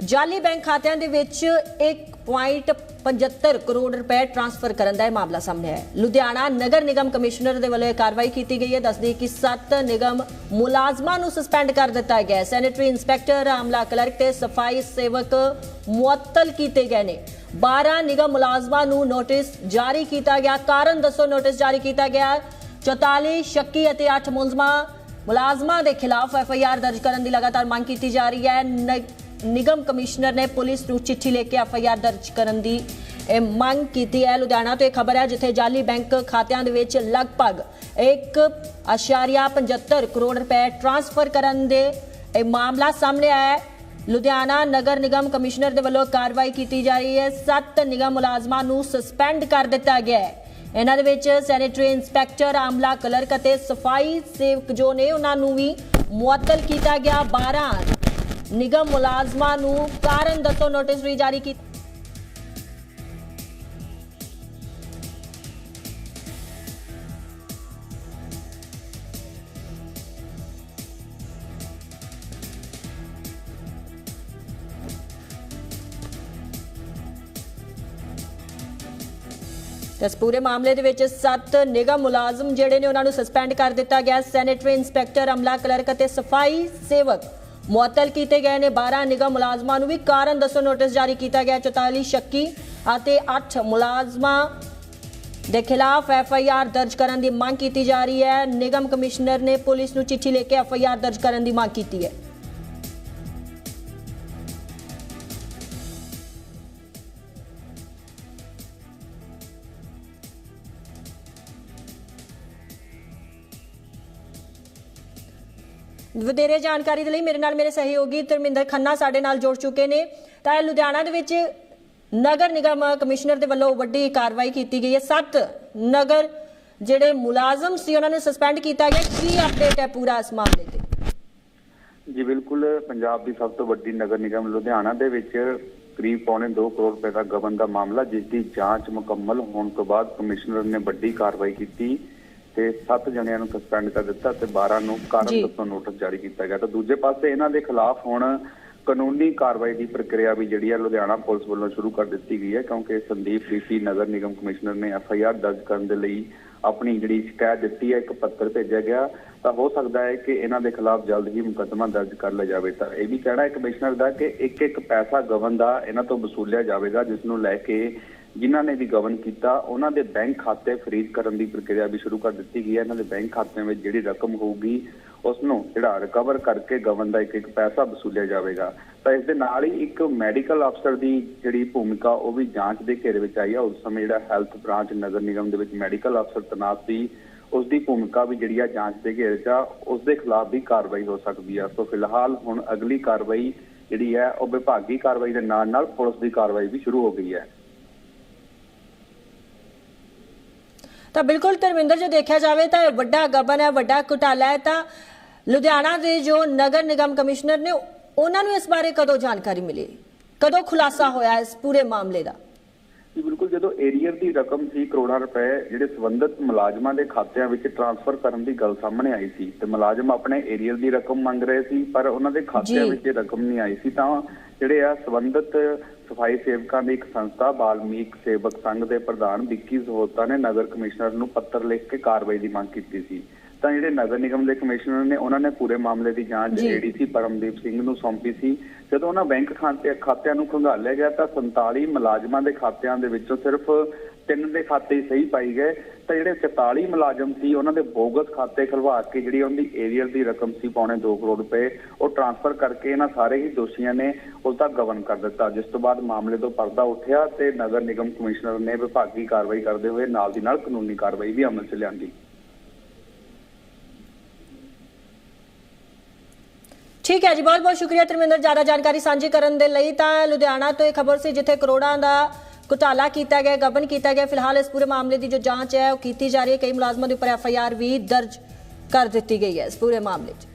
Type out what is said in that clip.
ਜਾਲੀ ਬੈਂਕ ਖਾਤਿਆਂ ਦੇ ਵਿੱਚ 1.75 ਕਰੋੜ ਰੁਪਏ ਟ੍ਰਾਂਸਫਰ ਕਰਨ ਦਾ ਇਹ ਮਾਮਲਾ ਸਾਹਮਣੇ ਆਇਆ ਹੈ। ਲੁਧਿਆਣਾ ਨਗਰ ਨਿਗਮ ਕਮਿਸ਼ਨਰ ਦੇ ਵੱਲੋਂ ਇਹ ਕਾਰਵਾਈ ਕੀਤੀ ਗਈ ਹੈ। ਦੱਸਦੀ ਕਿ 7 ਨਿਗਮ ਮੁਲਾਜ਼ਮਾਂ ਨੂੰ ਸਸਪੈਂਡ ਕਰ ਦਿੱਤਾ ਗਿਆ ਹੈ। ਸੈਨੇਟਰੀ ਇੰਸਪੈਕਟਰ, ਆਮਲਾ ਕਲਰਕ ਤੇ ਸਫ਼ਾਈ ਸੇਵਕ ਮੁਅੱਤਲ ਕੀਤੇ ਗਏ ਨੇ। 12 ਨਿਗਮ ਮੁਲਾਜ਼ਮਾਂ ਨੂੰ ਨੋਟਿਸ ਜਾਰੀ ਕੀਤਾ ਗਿਆ। ਕਾਰਨ ਦੱਸੋ, ਨੋਟਿਸ ਜਾਰੀ ਕੀਤਾ ਗਿਆ 44 ਸ਼ੱਕੀ ਅਤੇ 8 ਮੁਲਜ਼ਮਾਂ ਮੁਲਾਜ਼ਮਾਂ ਦੇ ਖਿਲਾਫ ਐਫ ਆਈ ਆਰ ਦਰਜ ਕਰਨ ਦੀ ਲਗਾਤਾਰ ਮੰਗ ਕੀਤੀ ਜਾ ਰਹੀ ਹੈ। ਨ- ਨਿਗਮ ਕਮਿਸ਼ਨਰ ਨੇ ਪੁਲਿਸ ਨੂੰ ਚਿੱਠੀ ਲੈ ਕੇ ਐਫ ਆਈ ਆਰ ਦਰਜ ਕਰਨ ਦੀ, ਇਹ ਮੰਗ ਕੀਤੀ ਹੈ। ਲੁਧਿਆਣਾ ਤੋਂ ਇਹ ਖਬਰ ਹੈ, ਜਿੱਥੇ ਜਾਲੀ ਬੈਂਕ ਖਾਤਿਆਂ ਦੇ ਵਿੱਚ ਲਗਭਗ 1.75 ਕਰੋੜ ਰੁਪਏ ਟ੍ਰਾਂਸਫਰ ਕਰਨ ਦੇ ਇਹ ਮਾਮਲਾ ਸਾਹਮਣੇ ਆਇਆ ਹੈ। ਲੁਧਿਆਣਾ ਨਗਰ ਨਿਗਮ ਕਮਿਸ਼ਨਰ ਦੇ ਵੱਲੋਂ ਕਾਰਵਾਈ ਕੀਤੀ ਜਾ ਰਹੀ ਹੈ। ਸੱਤ ਨਿਗਮ ਮੁਲਾਜ਼ਮਾਂ ਨੂੰ ਸਸਪੈਂਡ ਕਰ ਦਿੱਤਾ ਗਿਆ ਹੈ। ਇਹਨਾਂ ਦੇ ਵਿੱਚ ਸੈਨੇਟਰੀ ਇੰਸਪੈਕਟਰ, ਆਮਲਾ ਕਲਰਕ ਅਤੇ ਸਫ਼ਾਈ ਸੇਵਕ ਜੋ ਨੇ, ਉਹਨਾਂ ਨੂੰ ਵੀ ਮੁਅੱਤਲ ਕੀਤਾ ਗਿਆ। 12 ਨਿਗਮ ਮੁਲਾਜ਼ਮਾਂ ਨੂੰ ਕਾਰਨ ਦੱਸੋ ਨੋਟਿਸ ਵੀ ਜਾਰੀ ਕੀਤਾ ਇਸ ਪੂਰੇ ਮਾਮਲੇ ਦੇ ਵਿੱਚ ਸੱਤ ਨਿਗਮ ਮੁਲਾਜ਼ਮ ਜਿਹੜੇ ਨੇ ਉਹਨਾਂ ਨੂੰ ਸਸਪੈਂਡ ਕਰ ਦਿੱਤਾ ਗਿਆ। ਸੈਨੇਟਰੀ ਇੰਸਪੈਕਟਰ ਅਮਲਾ ਕਲਰਕ ਅਤੇ ਸਫ਼ਾਈ ਸੇਵਕ ਮੁਅੱਤਲ ਕੀਤੇ ਗਏ ਨੇ। 12 ਨਿਗਮ ਮੁਲਾਜ਼ਮਾਂ ਨੂੰ ਵੀ ਕਾਰਨ ਦੱਸੋ ਨੋਟਿਸ ਜਾਰੀ ਕੀਤਾ ਗਿਆ। 44 ਸ਼ੱਕੀ ਅਤੇ 8 ਮੁਲਾਜ਼ਮਾਂ ਦੇ ਖਿਲਾਫ ਐਫ ਆਈ ਆਰ ਦਰਜ ਕਰਨ ਦੀ ਮੰਗ ਕੀਤੀ ਜਾ ਰਹੀ ਹੈ। ਨਿਗਮ ਕਮਿਸ਼ਨਰ ਨੇ ਪੁਲਿਸ ਨੂੰ ਚਿੱਠੀ ਲਿਖ ਕੇ ਐਫ ਆਈ ਆਰ ਦਰਜ ਕਰਨ ਦੀ ਮੰਗ ਕੀਤੀ ਹੈ। ਵਧੇਰੇ ਜਾਣਕਾਰੀ ਦੇ ਲਈ ਮੇਰੇ ਨਾਲ ਮੇਰੇ ਸਹਿਯੋਗੀ ਧਰਮਿੰਦਰ ਖੰਨਾ ਸਾਡੇ ਨਾਲ ਜੁੜ ਚੁੱਕੇ ਨੇ। ਤਾਂ ਇਹ ਲੁਧਿਆਣਾ ਦੇ ਵਿੱਚ ਨਗਰ ਨਿਗਮ ਕਮਿਸ਼ਨਰ ਦੇ ਵੱਲੋਂ ਵੱਡੀ ਕਾਰਵਾਈ ਕੀਤੀ ਗਈ ਹੈ। ਸੱਤ ਨਗਰ ਜਿਹੜੇ ਮੁਲਾਜ਼ਮ ਸੀ, ਉਹਨਾਂ ਨੂੰ ਸਸਪੈਂਡ ਕੀਤਾ ਗਿਆ। ਕੀ ਅਪਡੇਟ ਹੈ ਪੂਰਾ ਇਸ ਮਾਮਲੇ ਤੇ? ਜੀ, ਬਿਲਕੁਲ ਪੰਜਾਬ ਦੀ ਸਭ ਤੋਂ ਵੱਡੀ ਨਗਰ ਨਿਗਮ ਲੁਧਿਆਣਾ ਦੇ ਵਿੱਚ ਕਰੀਬ ਪੌਣੇ 2 ਕਰੋੜ ਰੁਪਏ ਦਾ ਗਬਨ ਦਾ ਮਾਮਲਾ, ਜਿਸ ਦੀ ਜਾਂਚ ਮੁਕੰਮਲ ਹੋਣ ਤੋਂ ਬਾਅਦ ਕਮਿਸ਼ਨਰ ਨੇ ਵੱਡੀ ਕਾਰਵਾਈ ਕੀਤੀ। ਤੇ 7 ਜਣਿਆਂ ਨੂੰ ਸਸਪੈਂਡ ਕਰ ਦਿੱਤਾ ਤੇ 12 ਨੂੰ ਕਾਰਨ। ਦੱਸੋ ਨੋਟਿਸ ਜਾਰੀ ਕੀਤਾ ਗਿਆ। ਤਾਂ ਦੂਜੇ ਪਾਸੇ ਇਹਨਾਂ ਦੇ ਖਿਲਾਫ ਹੁਣ ਕਾਨੂੰਨੀ ਕਾਰਵਾਈ ਦੀ ਪ੍ਰਕਿਰਿਆ ਵੀ ਜਿਹੜੀ ਹੈ ਲੁਧਿਆਣਾ ਪੁਲਿਸ ਵੱਲੋਂ ਸ਼ੁਰੂ ਕਰ ਦਿੱਤੀ ਗਈ ਹੈ ਕਿਉਂਕਿ ਸੰਦੀਪ ਡੀਸੀ ਨਗਰ ਨਿਗਮ ਕਮਿਸ਼ਨਰ ਨੇ ਐਫ ਆਈ ਆਰ ਦਰਜ ਕਰਨ ਦੇ ਲਈ ਆਪਣੀ ਜਿਹੜੀ ਸ਼ਿਕਾਇਤ ਦਿੱਤੀ ਹੈ ਇੱਕ ਪੱਤਰ ਭੇਜਿਆ ਗਿਆ। ਤਾਂ ਹੋ ਸਕਦਾ ਹੈ ਕਿ ਇਹਨਾਂ ਦੇ ਖਿਲਾਫ ਜਲਦ ਹੀ ਮੁਕੱਦਮਾ ਦਰਜ ਕਰ ਲਿਆ ਜਾਵੇ। ਤਾਂ ਇਹ ਵੀ ਕਹਿਣਾ ਹੈ ਕਮਿਸ਼ਨਰ ਦਾ ਕਿ ਇੱਕ ਇੱਕ ਪੈਸਾ ਗਵਨ ਦਾ ਇਹਨਾਂ ਤੋਂ ਵਸੂਲਿਆ ਜਾਵੇਗਾ ਜਿਸ ਨੂੰ ਲੈ ਕੇ ਜਿਨ੍ਹਾਂ ਨੇ ਵੀ ਗਵਨ ਕੀਤਾ, ਉਹਨਾਂ ਦੇ ਬੈਂਕ ਖਾਤੇ ਫਰੀਜ਼ ਕਰਨ ਦੀ ਪ੍ਰਕਿਰਿਆ ਵੀ ਸ਼ੁਰੂ ਕਰ ਦਿੱਤੀ ਗਈ ਹੈ। ਇਹਨਾਂ ਦੇ ਬੈਂਕ ਖਾਤਿਆਂ ਵਿੱਚ ਜਿਹੜੀ ਰਕਮ ਹੋਊਗੀ ਉਸ ਨੂੰ ਜਿਹੜਾ ਰਿਕਵਰ ਕਰਕੇ ਗਵਨ ਦਾ ਇੱਕ ਇੱਕ ਪੈਸਾ ਵਸੂਲਿਆ ਜਾਵੇਗਾ। ਤਾਂ ਇਸ ਦੇ ਨਾਲ ਹੀ ਇੱਕ ਮੈਡੀਕਲ ਅਫਸਰ ਦੀ ਜਿਹੜੀ ਭੂਮਿਕਾ, ਉਹ ਵੀ ਜਾਂਚ ਦੇ ਘੇਰੇ ਵਿੱਚ ਆਈ ਆ। ਉਸ ਸਮੇਂ ਜਿਹੜਾ ਹੈਲਥ ਬ੍ਰਾਂਚ ਨਗਰ ਨਿਗਮ ਦੇ ਵਿੱਚ ਮੈਡੀਕਲ ਅਫਸਰ ਤੈਨਾਤ ਸੀ। ਉਸ ਦੀ ਭੂਮਿਕਾ ਵੀ ਜਿਹੜੀ ਆ ਜਾਂਚ ਦੇ ਘੇਰੇ 'ਚ ਆ। ਉਸ ਦੇ ਖਿਲਾਫ ਵੀ ਕਾਰਵਾਈ ਹੋ ਸਕਦੀ ਆ। ਸੋ ਫਿਲਹਾਲ ਹੁਣ ਅਗਲੀ ਕਾਰਵਾਈ ਜਿਹੜੀ ਹੈ, ਉਹ ਵਿਭਾਗੀ ਕਾਰਵਾਈ ਦੇ ਨਾਲ ਨਾਲ ਪੁਲਿਸ ਦੀ ਕਾਰਵਾਈ ਵੀ ਸ਼ੁਰੂ ਹੋ ਗਈ ਹੈ। ਤਾਂ ਬਿਲਕੁਲ ਧਰਮਿੰਦਰ ਜੇ ਦੇਖਿਆ ਜਾਵੇ ਤਾਂ ਵੱਡਾ ਗਬਨ ਹੈ ਵੱਡਾ ਘੁਟਾਲਾ ਹੈ ਤਾਂ ਲੁਧਿਆਣਾ ਦੇ ਜੋ ਨਗਰ ਨਿਗਮ ਕਮਿਸ਼ਨਰ ਨੇ ਉਹਨਾਂ ਨੂੰ ਇਸ ਬਾਰੇ ਕਦੋਂ ਜਾਣਕਾਰੀ ਮਿਲੀ ਕਦੋਂ ਖੁਲਾਸਾ ਹੋਇਆ ਇਸ ਪੂਰੇ ਮਾਮਲੇ ਦਾ ਜੀ ਬਿਲਕੁਲ ਜਦੋਂ ਏਰੀਅਰ ਦੀ ਰਕਮ ਸੀ ਕਰੋੜਾਂ ਰੁਪਏ ਜਿਹੜੇ ਸੰਬੰਧਿਤ ਮੁਲਾਜ਼ਮਾਂ ਦੇ ਖਾਤਿਆਂ ਵਿੱਚ ਟ੍ਰਾਂਸਫਰ ਕਰਨ ਦੀ ਗੱਲ ਸਾਹਮਣੇ ਆਈ ਸੀ ਤੇ ਮੁਲਾਜ਼ਮ ਆਪਣੇ ਏਰੀਅਰ ਦੀ ਰਕਮ ਮੰਗ ਰਹੇ ਸੀ ਪਰ ਉਹਨਾਂ ਦੇ ਖਾਤਿਆਂ। ਵਿੱਚ ਇਹ ਰਕਮ ਨਹੀਂ ਆਈ ਸੀ ਤਾਂ ਜਿਹੜੇ ਆ ਸੰਬੰਧਿਤ ਸਫ਼ਾਈ ਸੇਵਕਾਂ ਦੀ ਇੱਕ ਸੰਸਥਾ, ਬਾਲਮੀਕ ਸੇਵਕ ਸੰਘ ਦੇ ਪ੍ਰਧਾਨ ਵਿੱਕੀ ਸਹੋਤਾ ਨੇ ਨਗਰ ਕਮਿਸ਼ਨਰ ਨੂੰ ਪੱਤਰ ਲਿਖ ਕੇ ਕਾਰਵਾਈ ਦੀ ਮੰਗ ਕੀਤੀ ਸੀ। ਤਾਂ ਜਿਹੜੇ ਨਗਰ ਨਿਗਮ ਦੇ ਕਮਿਸ਼ਨਰ ਨੇ ਉਹਨਾਂ ਨੇ ਪੂਰੇ ਮਾਮਲੇ ਦੀ ਜਾਂਚ। ਏਡੀਸੀ ਪਰਮਦੀਪ ਸਿੰਘ ਨੂੰ ਸੌਂਪੀ ਸੀ। ਜਦੋਂ ਉਹਨਾਂ ਬੈਂਕ ਖਾਤੇ ਖਾਤਿਆਂ ਨੂੰ ਖੰਗਾਲਿਆ ਗਿਆ ਤਾਂ 47 ਮੁਲਾਜ਼ਮਾਂ ਦੇ ਖਾਤਿਆਂ ਦੇ ਵਿੱਚੋਂ ਸਿਰਫ ਤਿੰਨ ਦੇ ਖਾਤੇ ਹੀ ਸਹੀ ਪਾਈ ਗਏ। ਤਾਂ ਜਿਹੜੇ 44 ਮੁਲਾਜ਼ਮ ਸੀ ਉਹਨਾਂ ਦੇ ਬੋਗਸ ਖਾਤੇ ਖਲਵਾ ਕੇ ਜਿਹੜੀ ਉਹਦੀ ਏਰੀਅਲ ਦੀ ਰਕਮ ਸੀ ਪੌਣੇ 2 ਕਰੋੜ ਰੁਪਏ ਉਹ ਟ੍ਰਾਂਸਫਰ ਕਰਕੇ ਇਹਨਾਂ ਸਾਰੇ ਹੀ ਦੋਸ਼ੀਆਂ ਨੇ ਉਸ ਦਾ ਗਵਨ ਕਰ ਦਿੱਤਾ। ਜਿਸ ਤੋਂ ਬਾਅਦ ਮਾਮਲੇ ਤੋਂ ਪਰਦਾ ਉੱਠਿਆ ਤੇ ਨਗਰ ਨਿਗਮ ਕਮਿਸ਼ਨਰ ਨੇ ਵਿਭਾਗੀ ਕਾਰਵਾਈ ਕਰਦੇ ਹੋਏ ਨਾਲ ਦੀ ਨਾਲ ਕਾਨੂੰਨੀ ਕਾਰਵਾਈ ਵੀ ਅਮਲ 'ਚ ਲਿਆਂਦੀ। ਠੀਕ ਹੈ ਜੀ, ਬਹੁਤ ਬਹੁਤ ਸ਼ੁਕਰੀਆ ਧਰਮਿੰਦਰ, ਜ਼ਿਆਦਾ ਜਾਣਕਾਰੀ ਸਾਂਝੀ ਕਰਨ ਦੇ ਲਈ ਤਾਂ ਲੁਧਿਆਣਾ ਤੋਂ ਇਹ ਖਬਰ ਸੀ ਜਿੱਥੇ ਕਰੋੜਾਂ ਦਾ ਘੁਟਾਲਾ ਕੀਤਾ ਗਿਆ, ਗਬਨ ਕੀਤਾ ਗਿਆ। ਫਿਲਹਾਲ ਇਸ ਪੂਰੇ ਮਾਮਲੇ ਦੀ ਜੋ ਜਾਂਚ ਹੈ, ਉਹ ਕੀਤੀ ਜਾ ਰਹੀ ਹੈ। ਕਈ ਮੁਲਾਜ਼ਮਾਂ ਦੇ ਉੱਪਰ ਐਫ ਆਈ ਆਰ ਵੀ ਦਰਜ ਕਰ ਦਿੱਤੀ ਗਈ ਹੈ ਇਸ ਪੂਰੇ ਮਾਮਲੇ 'ਚ।